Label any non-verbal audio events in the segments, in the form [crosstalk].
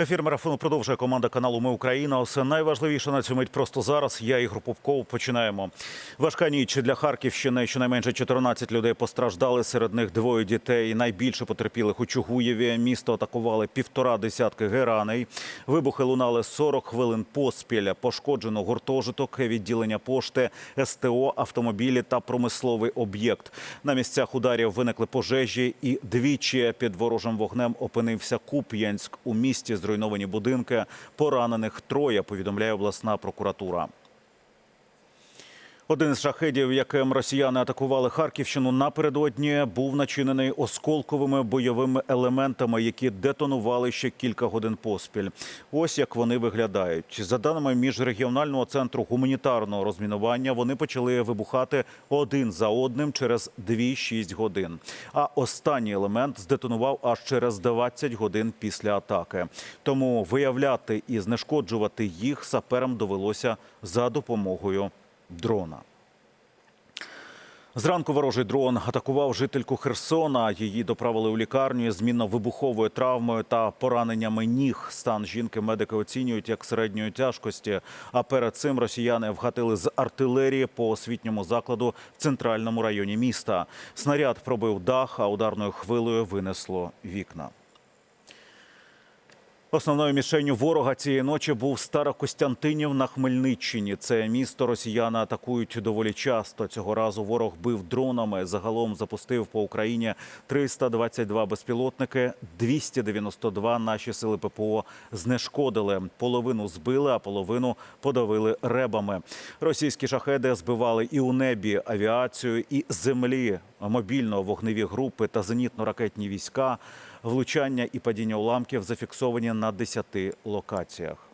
Ефір марафону продовжує команда каналу Ми Україна. Усе найважливіше на цю мить просто зараз. Я Ігор Попков. Починаємо. Важка ніч для Харківщини. Щонайменше 14 людей постраждали. Серед них двоє дітей. Найбільше потерпілих у Чугуєві. Місто атакували півтора десятки гераней. Вибухи лунали 40 хвилин поспіль. Пошкоджено гуртожиток, відділення пошти, СТО, автомобілі та промисловий об'єкт. На місцях ударів виникли пожежі і двічі під ворожим вогнем опинився Куп'янськ. У місті зруйновані будинки. Поранених троє, повідомляє обласна прокуратура. Один з шахедів, яким росіяни атакували Харківщину напередодні, був начинений осколковими бойовими елементами, які детонували ще кілька годин поспіль. Ось як вони виглядають. За даними міжрегіонального центру гуманітарного розмінування, вони почали вибухати один за одним через 2-6 годин. А останній елемент здетонував аж через 20 годин після атаки. Тому виявляти і знешкоджувати їх саперам довелося за допомогою дрона. Зранку ворожий дрон атакував жительку Херсона. Її доправили у лікарню з мінно-вибуховою травмою та пораненнями ніг. Стан жінки медики оцінюють як середньої тяжкості. А перед цим росіяни вгатили з артилерії по освітньому закладу в центральному районі міста. Снаряд пробив дах, а ударною хвилею винесло вікна. Основною мішенню ворога цієї ночі був Старокостянтинів на Хмельниччині. Це місто росіяни атакують доволі часто. Цього разу ворог бив дронами. Загалом запустив по Україні 322 безпілотники, 292 наші сили ППО знешкодили. Половину збили, а половину подавили ребами. Російські шахеди збивали і у небі авіацію, і землі мобільно-вогневі групи та зенітно-ракетні війська. Влучання і падіння уламків зафіксовані на 10 локаціях.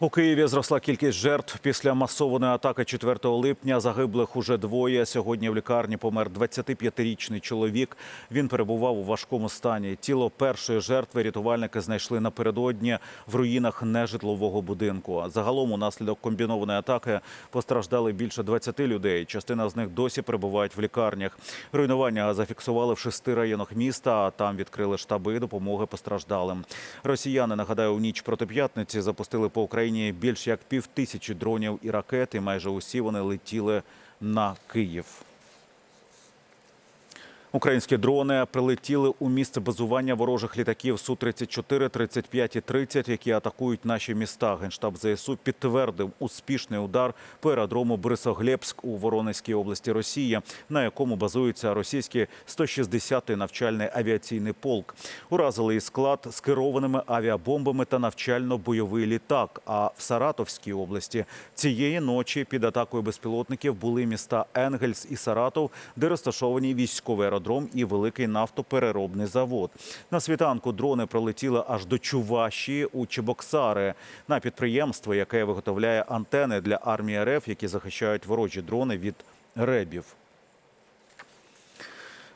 У Києві зросла кількість жертв після масованої атаки 4 липня. Загиблих уже двоє. Сьогодні в лікарні помер 25-річний чоловік. Він перебував у важкому стані. Тіло першої жертви рятувальники знайшли напередодні в руїнах нежитлового будинку. Загалом, унаслідок комбінованої атаки постраждали більше 20 людей. Частина з них досі перебувають в лікарнях. Руйнування зафіксували в шести районах міста. а Там відкрили штаби допомоги постраждалим. Росіяни нагадаю, у ніч проти п'ятниці запустили по Україні більш як пів тисячі дронів і ракет. І майже усі вони летіли на Київ. Українські дрони прилетіли у місце базування ворожих літаків су 34 35 і 30 які атакують наші міста. Генштаб ЗСУ підтвердив успішний удар по аеродрому Борисоглебськ у Воронезькій області Росії, на якому базується російський 160-й навчальний авіаційний полк. Уразили і склад з керованими авіабомбами та навчально-бойовий літак. А в Саратовській області цієї ночі під атакою безпілотників були міста Енгельс і Саратов, де розташовані військові аеродром і великий нафтопереробний завод. На світанку дрони пролетіли аж до Чувашії у Чебоксари на підприємство, яке виготовляє антени для армії РФ, які захищають ворожі дрони від ребів.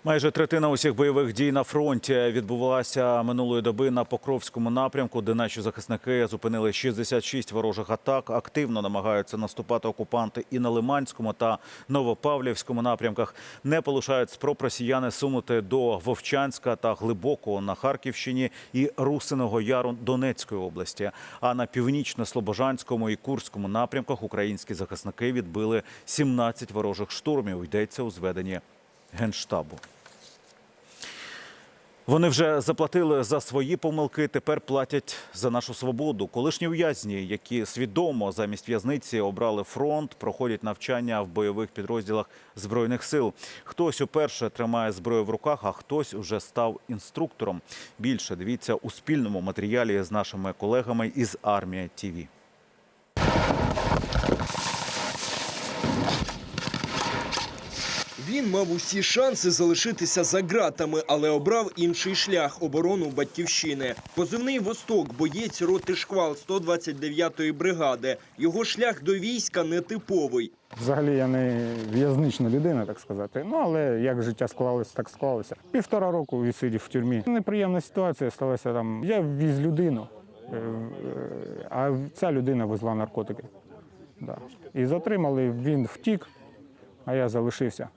Майже третина усіх бойових дій на фронті відбувалася минулої доби на Покровському напрямку, де наші захисники зупинили 66 ворожих атак. Активно намагаються наступати окупанти і на Лиманському та Новопавлівському напрямках. Не полишають спроб росіяни сунути до Вовчанська та Глибокого на Харківщині і Русиного Яру Донецької області. А на північно-слобожанському і Курському напрямках українські захисники відбили 17 ворожих штурмів. Йдеться у зведенні Генштабу. Вони вже заплатили за свої помилки. Тепер платять за нашу свободу. Колишні в'язні, які свідомо замість в'язниці обрали фронт, проходять навчання в бойових підрозділах збройних сил. Хтось уперше тримає зброю в руках, а хтось уже став інструктором. Більше дивіться у спільному матеріалі з нашими колегами із армія ТІВІ. Він мав усі шанси залишитися за ґратами, але обрав інший шлях оборону батьківщини. Позивний Восток, боєць роти шквал 129-ї бригади. Його шлях до війська нетиповий. Взагалі я не в'язнична людина, так сказати. Ну але як життя склалося, так склалося. Півтора року відсидів в тюрмі. Неприємна ситуація сталася там. Я ввіз людину, е, е, а ця людина везла наркотики. Да. І затримали, він втік, а я залишився.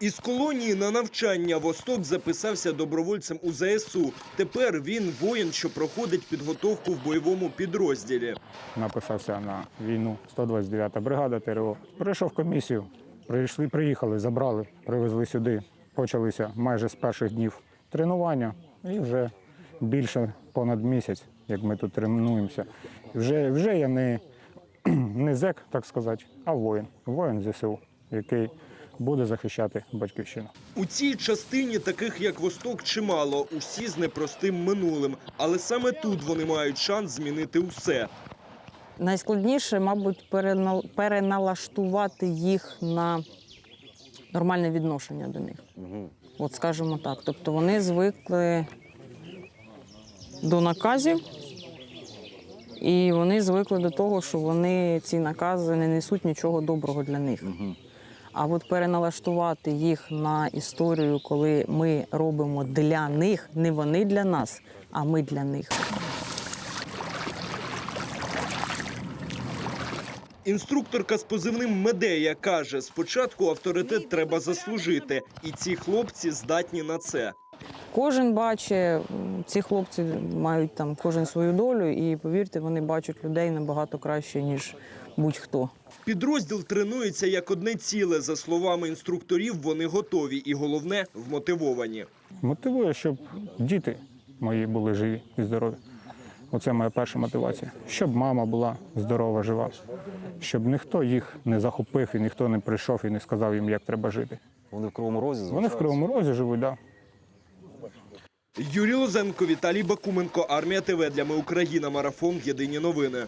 Із колонії на навчання Восток записався добровольцем у ЗСУ. Тепер він воїн, що проходить підготовку в бойовому підрозділі. Написався на війну 129-та бригада ТРО. Пройшов комісію, прийшли, приїхали, забрали, привезли сюди. Почалися майже з перших днів тренування і вже більше понад місяць, як ми тут тренуємося. Вже, вже я не, [clears throat] не зек, так сказати, а воїн. Воїн ЗСУ, який буде захищати батьківщину. У цій частині таких як Восток чимало, усі з непростим минулим. Але саме тут вони мають шанс змінити усе. Найскладніше, мабуть, перенал- переналаштувати їх на нормальне відношення до них. От скажімо так. Тобто вони звикли до наказів, і вони звикли до того, що вони ці накази не несуть нічого доброго для них. А от переналаштувати їх на історію, коли ми робимо для них, не вони для нас, а ми для них. Інструкторка з позивним Медея каже: спочатку авторитет треба заслужити, і ці хлопці здатні на це. Кожен бачить, ці хлопці мають там кожен свою долю, і повірте, вони бачать людей набагато краще, ніж будь-хто. Підрозділ тренується як одне ціле. За словами інструкторів, вони готові і головне вмотивовані. Мотивує, щоб діти мої були живі і здорові. Оце моя перша мотивація. Щоб мама була здорова, жива, щоб ніхто їх не захопив і ніхто не прийшов і не сказав їм, як треба жити. Вони в Кривому Розі Вони в? Кривому Розі живуть, так. Да. Юрій Лозенко, Віталій Бакуменко, Армія ТВ для ми Україна. Марафон. Єдині новини.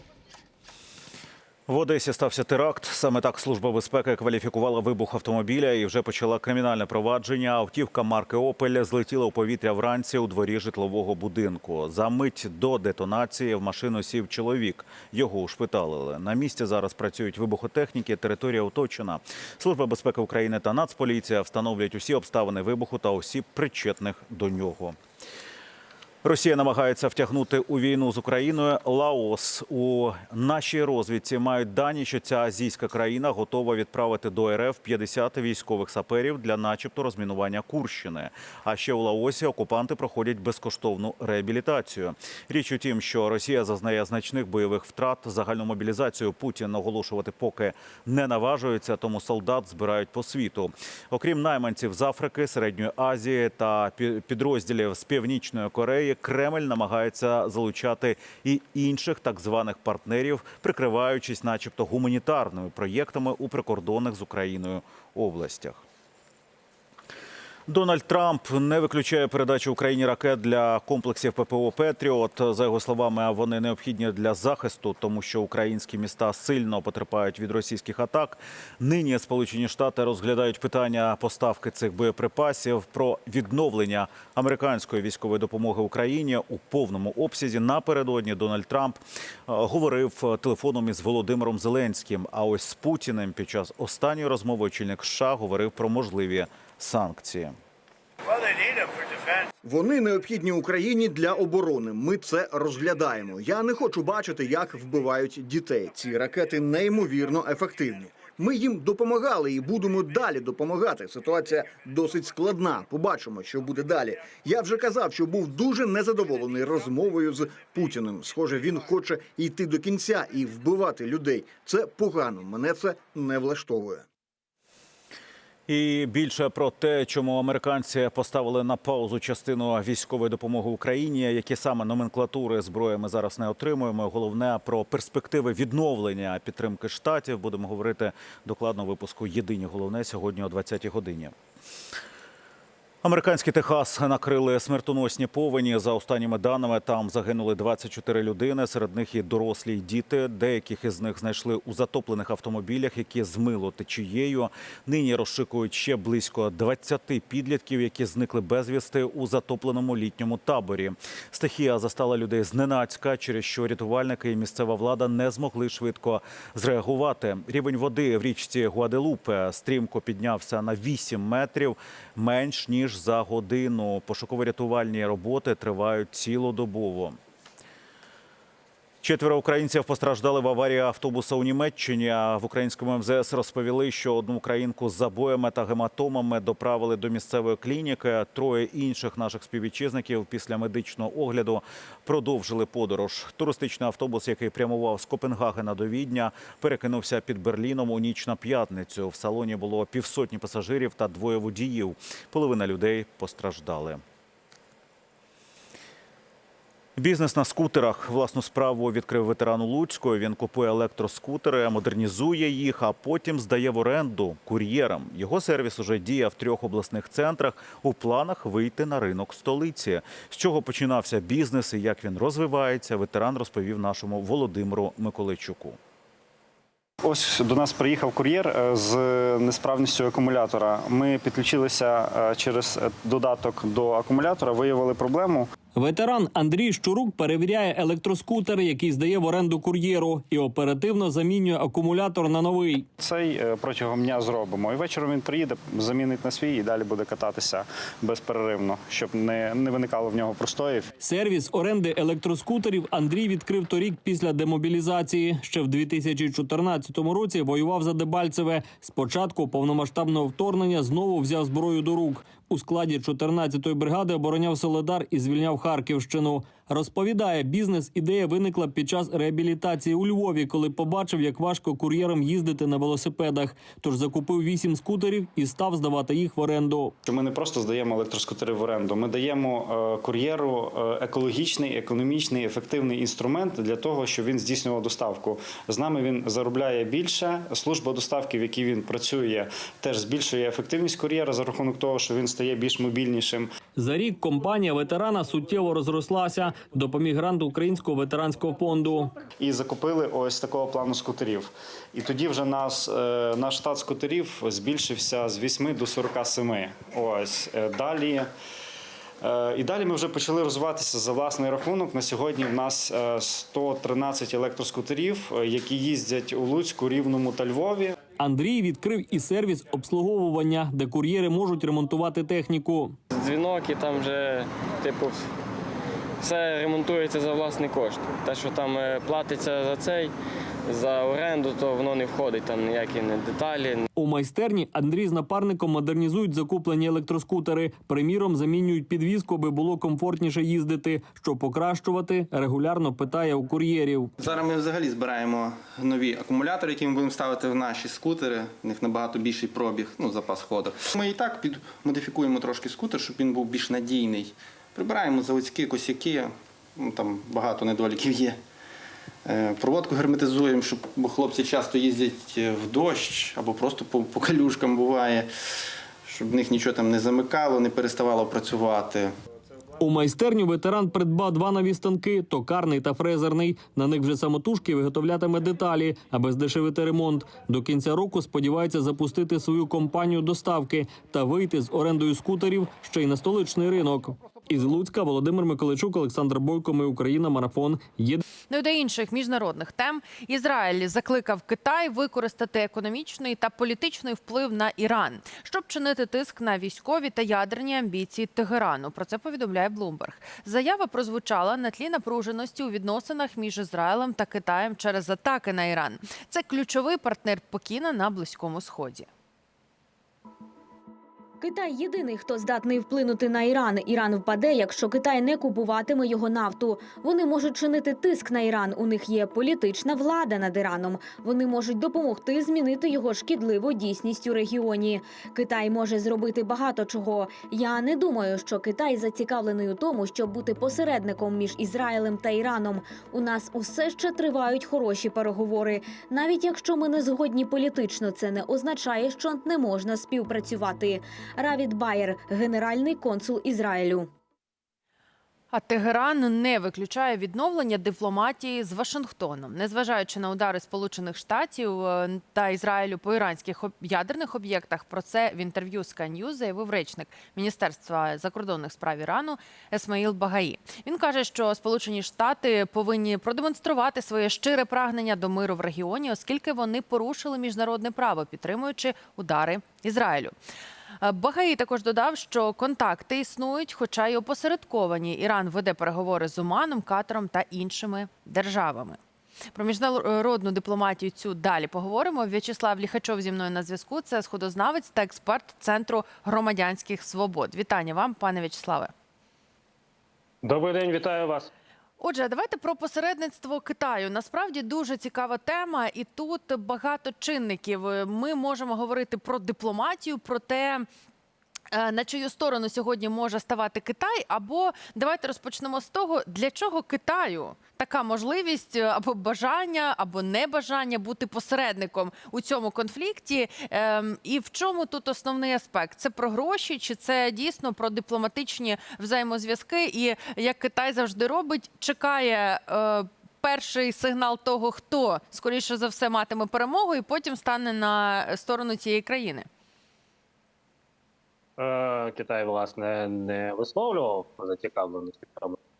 В Одесі стався теракт. Саме так служба безпеки кваліфікувала вибух автомобіля і вже почала кримінальне провадження. Автівка марки Опель злетіла у повітря вранці у дворі житлового будинку. За мить до детонації в машину сів чоловік. Його ушпиталили. На місці зараз працюють вибухотехніки. Територія оточена. Служба безпеки України та Нацполіція встановлюють усі обставини вибуху та осіб причетних до нього. Росія намагається втягнути у війну з Україною Лаос. У нашій розвідці мають дані, що ця азійська країна готова відправити до РФ 50 військових саперів для, начебто, розмінування Курщини. А ще у Лаосі окупанти проходять безкоштовну реабілітацію. Річ у тім, що Росія зазнає значних бойових втрат. Загальну мобілізацію Путін оголошувати поки не наважується, тому солдат збирають по світу. Окрім найманців з Африки, Середньої Азії та пі- підрозділів з Північної Кореї, Кремль намагається залучати і інших так званих партнерів, прикриваючись, начебто, гуманітарними проєктами у прикордонних з Україною областях. Дональд Трамп не виключає передачу Україні ракет для комплексів ППО Петріот. За його словами, вони необхідні для захисту, тому що українські міста сильно потерпають від російських атак. Нині Сполучені Штати розглядають питання поставки цих боєприпасів про відновлення американської військової допомоги Україні у повному обсязі. Напередодні Дональд Трамп е, говорив телефоном із Володимиром Зеленським. А ось з Путіним під час останньої розмови очільник США говорив про можливі санкції. Вони необхідні Україні для оборони. Ми це розглядаємо. Я не хочу бачити, як вбивають дітей. Ці ракети неймовірно ефективні. Ми їм допомагали і будемо далі допомагати. Ситуація досить складна. Побачимо, що буде далі. Я вже казав, що був дуже незадоволений розмовою з Путіним. Схоже, він хоче йти до кінця і вбивати людей. Це погано. Мене це не влаштовує. І більше про те, чому американці поставили на паузу частину військової допомоги Україні, які саме номенклатури зброї ми зараз не отримуємо. Головне про перспективи відновлення підтримки штатів. Будемо говорити докладно випуску Єдині головне сьогодні о 20-й годині. Американський Техас накрили смертоносні повені. За останніми даними там загинули 24 людини. Серед них і дорослі й діти. Деяких із них знайшли у затоплених автомобілях, які змило течією. Нині розшикують ще близько 20 підлітків, які зникли безвісти у затопленому літньому таборі. Стихія застала людей зненацька, через що рятувальники і місцева влада не змогли швидко зреагувати. Рівень води в річці Гуаделупе стрімко піднявся на 8 метрів, менш ніж за годину. Пошуково-рятувальні роботи тривають цілодобово. Четверо українців постраждали в аварії автобуса у Німеччині. А в українському МЗС розповіли, що одну українку з забоями та гематомами доправили до місцевої клініки. Троє інших наших співвітчизників після медичного огляду продовжили подорож. Туристичний автобус, який прямував з Копенгагена до Відня, перекинувся під Берліном у ніч на п'ятницю. В салоні було півсотні пасажирів та двоє водіїв. Половина людей постраждали. Бізнес на скутерах. Власну справу відкрив ветеран у. Він купує електроскутери, модернізує їх, а потім здає в оренду кур'єрам. Його сервіс уже діє в трьох обласних центрах. У планах вийти на ринок столиці. З чого починався бізнес і як він розвивається, ветеран розповів нашому Володимиру Миколайчуку. Ось до нас приїхав кур'єр е, з несправністю акумулятора. Ми підключилися е, через е, додаток до акумулятора, виявили проблему. Ветеран Андрій Щурук перевіряє електроскутер, який здає в оренду кур'єру, і оперативно замінює акумулятор на новий. Цей е, протягом дня зробимо. І вечором він приїде, замінить на свій і далі буде кататися безперервно, щоб не, не виникало в нього простоїв. Сервіс оренди електроскутерів Андрій відкрив торік після демобілізації. Ще в 2014 році воював за Дебальцеве. Спочатку повномасштабного вторгнення знову взяв зброю до рук. У складі 14-ї бригади обороняв Соледар і звільняв Харківщину. Розповідає, бізнес-ідея виникла під час реабілітації у Львові, коли побачив, як важко кур'єрам їздити на велосипедах. Тож закупив вісім скутерів і став здавати їх в оренду. Ми не просто здаємо електроскутери в оренду, ми даємо е, кур'єру е, екологічний, економічний, ефективний інструмент для того, щоб він здійснював доставку. З нами він заробляє більше. Служба доставки, в якій він працює, теж збільшує ефективність кур'єра за рахунок того, що він стає більш мобільнішим. За рік компанія ветерана суттєво розрослася. Допоміг грант Українського ветеранського фонду. І закупили ось такого плану скутерів. І тоді вже нас, е, наш штат скутерів збільшився з 8 до 47. Ось е, далі. е, І далі ми вже почали розвиватися за власний рахунок. На сьогодні в нас е, 113 електроскутерів, які їздять у Луцьку, Рівному та Львові. Андрій відкрив і сервіс обслуговування, де кур'єри можуть ремонтувати техніку. дзвінок і там вже, типу, все ремонтується за власний кошт. Те, що там е, платиться за цей, за оренду, то воно не входить, там ніякі не деталі, У майстерні Андрій з напарником модернізують закуплені електроскутери. Приміром, замінюють підвізку, аби було комфортніше їздити. Щоб покращувати, регулярно питає у кур'єрів. Зараз ми взагалі збираємо нові акумулятори, які ми будемо ставити в наші скутери. В них набагато більший пробіг, ну запас ходу. Ми і так підмодифікуємо трошки скутер, щоб він був більш надійний. Прибираємо заводські косяки, ну, там багато недоліків є. Е, Проводку герметизуємо, щоб бо хлопці часто їздять е, в дощ або просто по, по калюшкам буває, щоб в них нічого там не замикало, не переставало працювати. У майстерню ветеран придбав два нові станки токарний та фрезерний. На них вже самотужки виготовлятиме деталі, аби здешевити ремонт. До кінця року сподівається запустити свою компанію доставки та вийти з орендою скутерів ще й на столичний ринок. Із Луцька Володимир Миколайчук, Олександр Бойко. Ми Україна. Марафон. Єдиний Ну і до інших міжнародних тем Ізраїль закликав Китай використати економічний та політичний вплив на Іран, щоб чинити тиск на військові та ядерні амбіції Тегерану. Про це повідомляє Блумберг. Заява прозвучала на тлі напруженості у відносинах між Ізраїлем та Китаєм через атаки на Іран. Це ключовий партнер Пекіна на близькому сході. Китай єдиний, хто здатний вплинути на Іран. Іран впаде, якщо Китай не купуватиме його нафту. Вони можуть чинити тиск на Іран. У них є політична влада над Іраном. Вони можуть допомогти змінити його шкідливу дійсність у регіоні. Китай може зробити багато чого. Я не думаю, що Китай зацікавлений у тому, щоб бути посередником між Ізраїлем та Іраном. У нас усе ще тривають хороші переговори. Навіть якщо ми не згодні політично, це не означає, що не можна співпрацювати. Равід Байер, генеральний консул Ізраїлю. А Тегеран не виключає відновлення дипломатії з Вашингтоном, незважаючи на удари Сполучених Штатів е, та Ізраїлю по іранських ядерних об'єктах. Про це в інтерв'ю Sky News заявив речник Міністерства закордонних справ Ірану Есмаїл Багаї. Він каже, що Сполучені Штати повинні продемонструвати своє щире прагнення до миру в регіоні, оскільки вони порушили міжнародне право, підтримуючи удари Ізраїлю. Е, Багаї також додав, що контакти існують, хоча й опосередковані. Іран веде переговори з Оманом, Катаром та іншими державами. Про міжнародну дипломатію цю далі поговоримо. В'ячеслав Ліхачов зі мною на зв'язку. Це сходознавець та експерт Центру громадянських свобод. Вітання вам, пане В'ячеславе. Добрий день, вітаю вас. Отже, давайте про посередництво Китаю. Насправді дуже цікава тема, і тут багато чинників. Ми можемо говорити про дипломатію, про те. Е, На чию сторону сьогодні може ставати Китай? Або давайте розпочнемо з того, для чого Китаю така можливість е, або бажання, або небажання бути посередником у цьому конфлікті. Ем, І в чому тут основний аспект? Це про гроші, чи це дійсно про дипломатичні взаємозв'язки? І як Китай завжди робить, чекає. е, Перший сигнал того, хто скоріше за все матиме перемогу, і потім стане на сторону цієї країни. Е, Китай, власне, не висловлював зацікавленості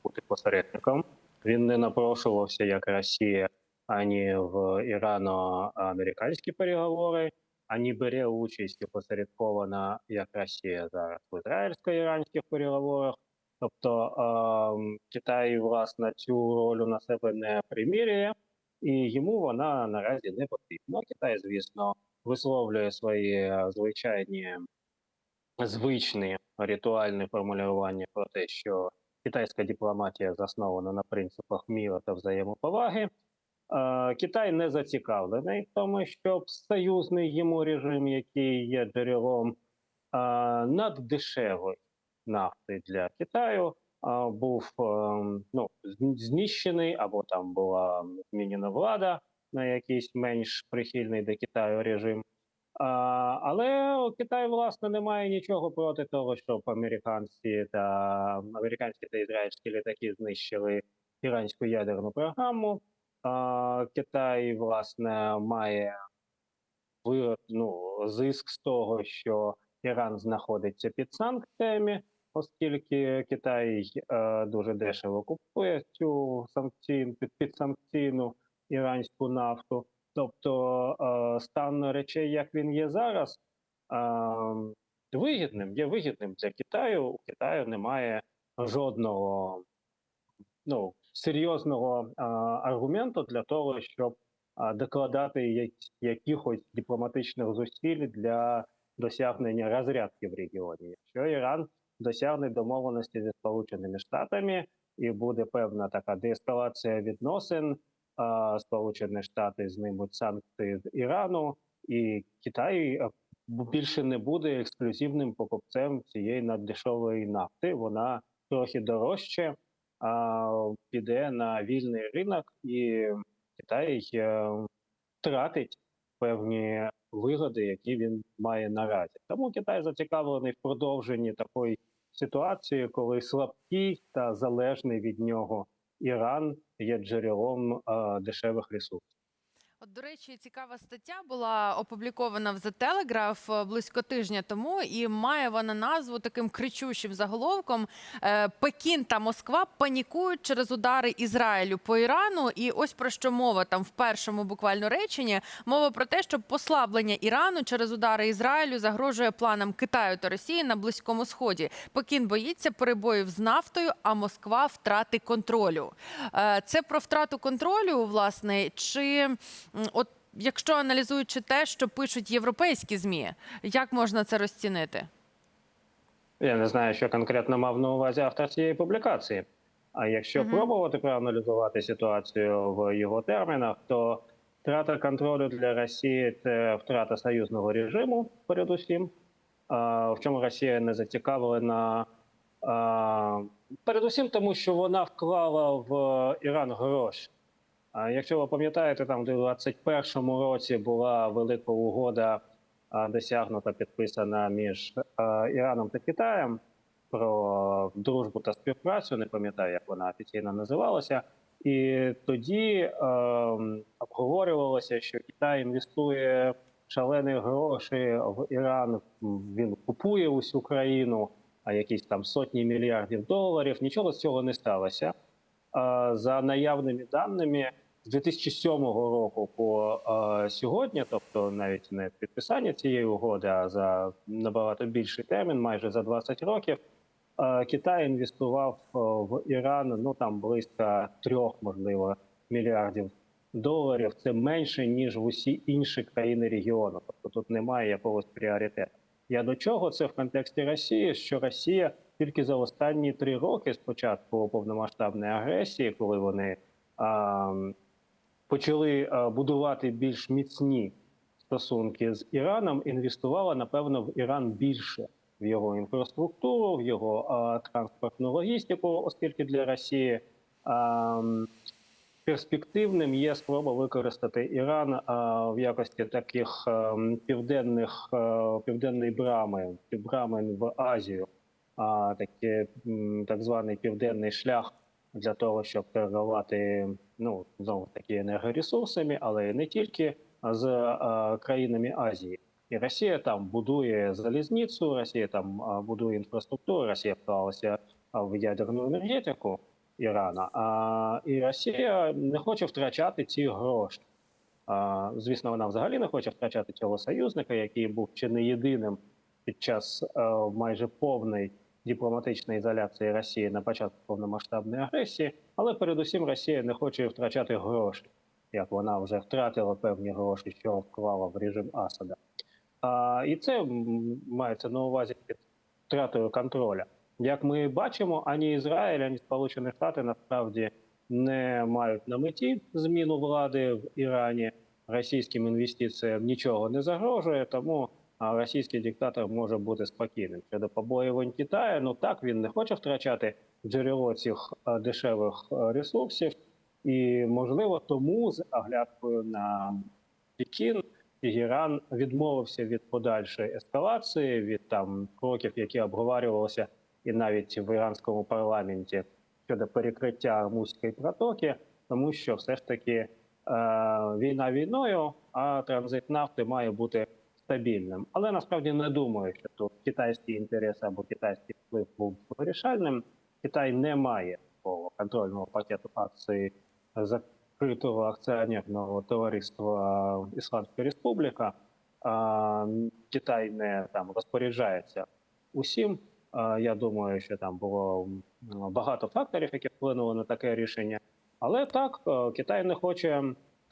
бути посередником. Він не напрошувався, як Росія, ані в ірано-американські переговори, ані бере участь опосередковано, як Росія зараз в ізраїльсько-іранських переговорах. Тобто е, Китай, власне, цю роль на себе не примірює, і йому вона наразі не потрібна. Китай, звісно, висловлює свої е, звичайні звичні ритуальні формулювання про те, що китайська дипломатія заснована на принципах міру та взаємоповаги. Китай не зацікавлений в тому, щоб союзний йому режим, який є джерелом наддешевої нафти для Китаю, був ну, знищений або там була змінена влада на якийсь менш прихильний до Китаю режим. Але Китай, власне, не має нічого проти того, щоб американці та американські та ізраїльські літаки знищили іранську ядерну програму. Китай, власне, має ну, зиск з того, що Іран знаходиться під санкціями, оскільки Китай е, дуже дешево купує цю санкційну під, підсанкційну іранську нафту. Тобто е, стан речей, як він є зараз, е, вигідним, є вигідним для Китаю. У Китаю немає жодного ну, серйозного е, аргументу для того, щоб докладати якихось дипломатичних зусиль для досягнення розрядки в регіоні. Якщо Іран досягне домовленості зі Сполученими Штатами і буде певна така деескалація відносин, Сполучені Штати знімуть санкції з Ірану, і Китай е, більше не буде ексклюзивним покупцем цієї наддешевої нафти. Вона трохи дорожче піде на вільний ринок, і Китай е, втратить певні вигоди, які він має наразі. Тому Китай зацікавлений в продовженні такої ситуації, коли слабкий та залежний від нього Іран є джерелом дешевих ресурсів. До речі, цікава стаття була опублікована в The Telegraph е, близько тижня тому, і має вона назву таким кричущим заголовком: е, Пекін та Москва панікують через удари Ізраїлю по Ірану. І ось про що мова там в першому буквально реченні. Мова про те, що послаблення Ірану через удари Ізраїлю загрожує планам Китаю та Росії на Близькому Сході. Пекін боїться перебоїв з нафтою, а Москва втрати контролю. Е, Це про втрату контролю, власне, чи от якщо аналізуючи те, що пишуть європейські змі, як можна це розцінити? Я не знаю, що конкретно мав на увазі автор цієї публікації. А якщо Мгм. пробувати проаналізувати ситуацію в його термінах, то втрата контролю для Росії це втрата союзного режиму, передусім. В чому Росія не зацікавлена? Передусім, тому що вона вклала в Іран гроші. Якщо ви пам'ятаєте, там в 2021 році була велика угода досягнута, підписана між Іраном та Китаєм про дружбу та співпрацю. Не пам'ятаю, як вона офіційно називалася. І тоді ем, обговорювалося, що Китай інвестує шалені гроші в Іран. Він купує усю країну, а якісь там сотні мільярдів доларів. Нічого з цього не сталося. За наявними даними, з 2007 року по е, сьогодні, тобто навіть не підписання цієї угоди, а за набагато більший термін, майже за 20 років, е, Китай інвестував е, в Іран ну там близько трьох, можливо, мільярдів доларів. Це менше ніж в усі інші країни регіону. Тобто тут немає якогось пріоритету. Я до чого це в контексті Росії? Що Росія тільки за останні три роки з початку повномасштабної агресії, коли вони почали будувати більш міцні стосунки з Іраном, інвестувала напевно в Іран більше в його інфраструктуру, в його а, транспортну логістику, оскільки для Росії. А, Перспективним є спроба використати Іран в якості таких південних е, південної брами, брами в Азію, а таке м, так званий південний шлях для того, щоб торгувати ну знову таки енергоресурсами, але не тільки з е, країнами Азії. І Росія там будує залізницю, Росія там а, будує інфраструктуру, Росія вклалася в ядерну енергетику. Ірана. А, і Росія не хоче втрачати ці гроші. А, звісно, вона взагалі не хоче втрачати цього союзника, який був чи не єдиним під час е, майже повної дипломатичної ізоляції Росії на початку повномасштабної агресії. Але передусім Росія не хоче втрачати гроші, як вона вже втратила певні гроші, що вклала в режим Асада. А, і це мається на увазі під втратою контроля. Як ми бачимо, ані Ізраїль, ані Сполучені Штати насправді не мають на меті зміну влади в Ірані. Російським інвестиціям нічого не загрожує, тому російський диктатор може бути спокійним. Щодо побоювань Китаю, ну так він не хоче втрачати джерело цих дешевих ресурсів, і можливо тому з оглядкою на Пекін Іран відмовився від подальшої ескалації, від там кроків, які обговорювалися і навіть в іранському парламенті щодо перекриття Армузької протоки, тому що все ж таки е, війна війною, а транзит нафти має бути стабільним. Але насправді не думаю, що тут китайський інтерес або китайський вплив був вирішальним. Китай не має такого контрольного пакету акцій закритого акціонерного товариства Ісламська Республіка. А, Китай не там розпоряджається усім. А, Я думаю, що там було багато факторів, які вплинули на таке рішення. Але так, е, Китай не хоче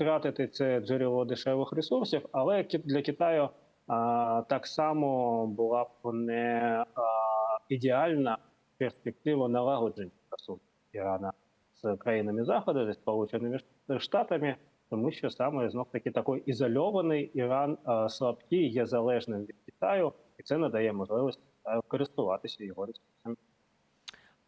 втратити це джерело дешевих ресурсів, але для Китаю а, так само була б не а, ідеальна перспектива налагодження стосунків Ірана з країнами Заходу, зі Сполученими Штатами, тому що саме знов таки такий ізольований Іран а, слабкий, є залежним від Китаю, і це надає можливість Китаю користуватися його ресурсами.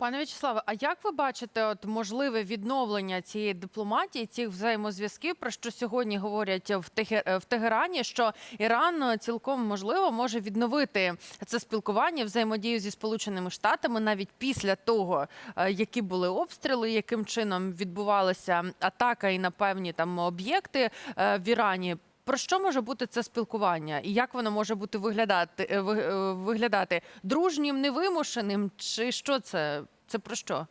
Пане В'ячеславе, а як ви бачите от можливе відновлення цієї дипломатії, цих взаємозв'язків, про що сьогодні говорять в Техе- в Тегерані, що Іран е, цілком можливо може відновити це спілкування, взаємодію зі Сполученими Штатами навіть після того, е, які були обстріли, яким чином відбувалася атака і на певні там об'єкти е, в Ірані. Про що може бути це спілкування, і як воно може бути виглядати е, ви- е, виглядати дружнім, невимушеним, чи що це? Це про що?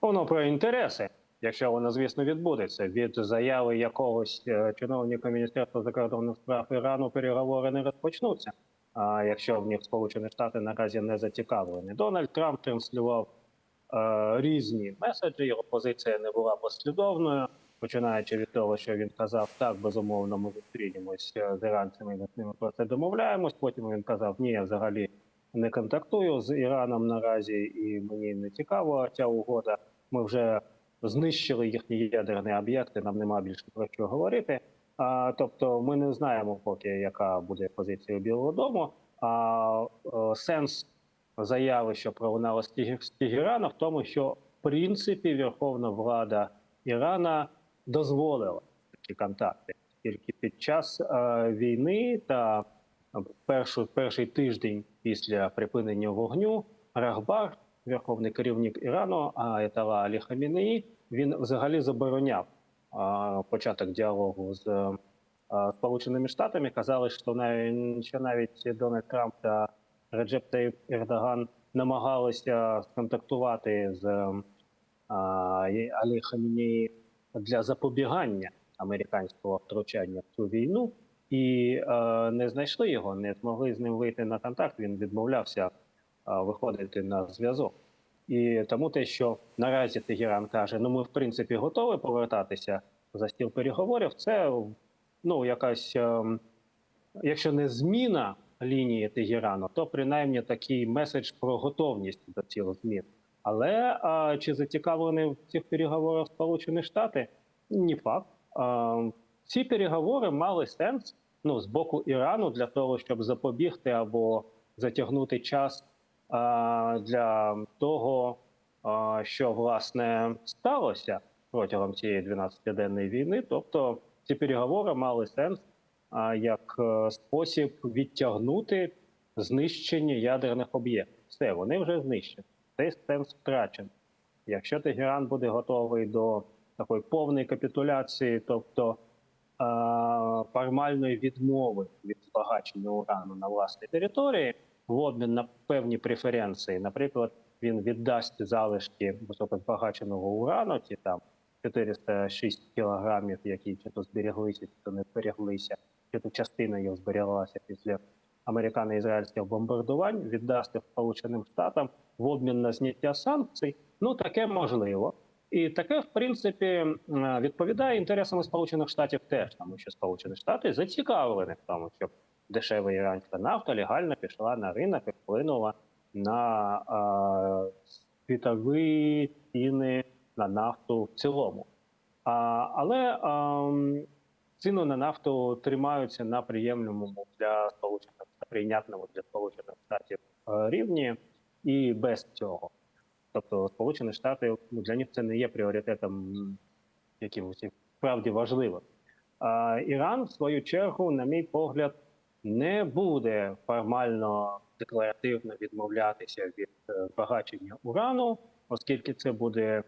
Воно про інтереси, якщо воно, звісно, відбудеться. Від заяви якогось е, чиновника Міністерства закордонних справ Ірану переговори не розпочнуться. А якщо в них Сполучені Штати наразі не зацікавлені, Дональд Трамп транслював е, різні меседжі. Його позиція не була послідовною, починаючи від того, що він казав, так безумовно, ми зустрінемось з іранцями, ми з ними про це домовляємось. Потім він казав, ні, взагалі не контактую з Іраном наразі, і мені не цікава ця угода. Ми вже знищили їхні ядерні об'єкти. Нам нема більше про що говорити. А, тобто, ми не знаємо поки, яка буде позиція Білого Дому. А е, сенс заяви, що пролунала з з в тому, що в принципі Верховна Влада Ірана дозволила такі контакти, тільки під час е, війни та першу, перший тиждень після припинення вогню Рахбар, верховний керівник Ірану, Аятала Алі Хамінеї, він взагалі забороняв початок діалогу з Сполученими Штатами. Казали, що навіть, що навіть Дональд Трамп та Реджеп Таїп Ердоган намагалися сконтактувати з Алі Хамінеї для запобігання американського втручання в цю війну, і е, не знайшли його, не змогли з ним вийти на контакт. Він відмовлявся е, виходити на зв'язок. І тому те, що наразі Тегеран каже, ну ми в принципі готові повертатися за стіл переговорів, це ну якась, ем, якщо не зміна лінії Тегерану, то принаймні такий меседж про готовність до цих змін. Але а, чи зацікавлені в цих переговорах Сполучені Штати? Ні факт. А, ці переговори мали сенс ну, з боку Ірану для того, щоб запобігти або затягнути час а, для того, а, що власне сталося протягом цієї 12-денної війни. Тобто ці переговори мали сенс а, як е, спосіб відтягнути знищення ядерних об'єктів. Все, вони вже знищені. Цей сенс втрачений. Якщо Тегеран буде готовий до такої повної капітуляції, тобто формальної відмови від збагачення урану на власній території, в обмін на певні преференції, наприклад, він віддасть залишки високозбагаченого урану, ці там 406 кілограмів, які чи то зберіглися, чи то не зберіглися, чи то частина їх зберігалася після американо-ізраїльських бомбардувань, віддасти Сполученим Штатам в обмін на зняття санкцій. Ну таке можливо. І таке, в принципі, відповідає інтересам Сполучених Штатів теж, тому що Сполучені Штати зацікавлені в тому, щоб дешева іранська нафта легально пішла на ринок і вплинула на е, світові ціни на нафту в цілому. А, але ем, ціни на нафту тримаються на приємному для сполучених прийнятному для сполучених штатів е, рівні, і без цього. Тобто, Сполучені Штати для них це не є пріоритетом якимось справді важливим. А Іран, в свою чергу, на мій погляд, не буде формально декларативно відмовлятися від е, збагачення урану, оскільки це буде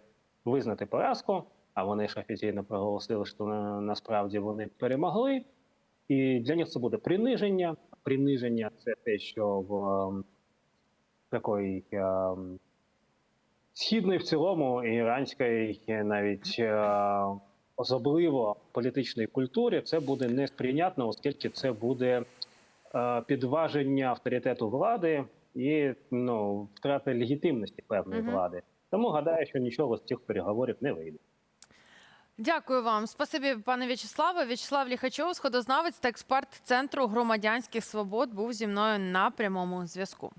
визнати поразку. А вони ж офіційно проголосили, що на, насправді вони перемогли. І для них це буде приниження. Приниження це те, що в ем, такої ем, східної в цілому і іранської і навіть е, особливо політичної культурі це буде несприйнятно, оскільки це буде е, підваження авторитету влади і ну, втрата легітимності певної Мгм. влади. Тому гадаю, що нічого з цих переговорів не вийде. Дякую вам. Спасибі, пане В'ячеславе. В'ячеслав Ліхачов, сходознавець та експерт Центру громадянських свобод, був зі мною на прямому зв'язку.